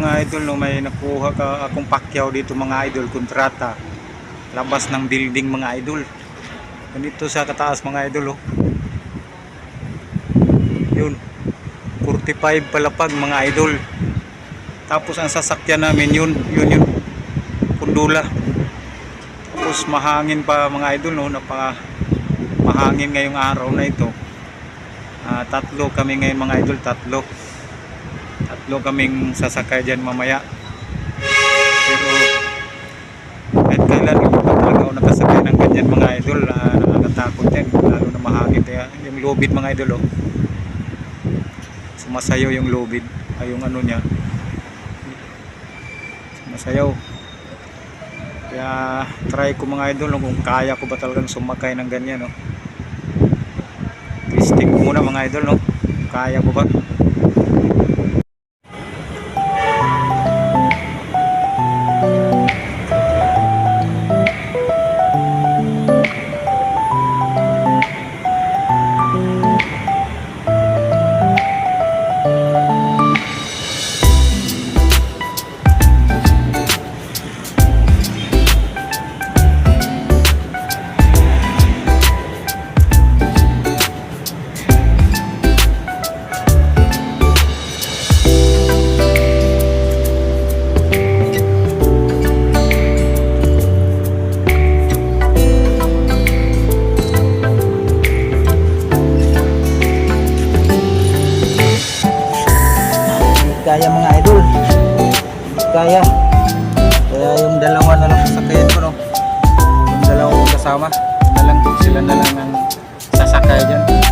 mga idol no may nakuha ka akong pakyaw dito mga idol kontrata. Labas ng building mga idol. Ganito sa kataas mga idol oh. Yun. 45 palapag mga idol. Tapos ang sasakyan namin yun yun yun. Kundula. Tapos mahangin pa mga idol no napaka mahangin ngayong araw na ito. Ah, tatlo kami ngayon mga idol tatlo tatlo kaming sasakay dyan mamaya. Pero kahit kailan hindi pa talaga ako nakasakay ng ganyan mga idol ah, nakakatakot yan lalo na mahangin. Kaya yung lubid mga idol oh. Sumasayaw yung lubid ay yung ano niya. Sumasayaw. Kaya try ko mga idol kung kaya ko ba talagang sumakay ng ganyan no. Testing ko muna mga idol no. Kaya ko ba Música kaya mga idol. Kaya. Kaya yung dalawa na lang sasakayan ko no? Yung dalawa kasama na lang sila na lang ang sasakay dyan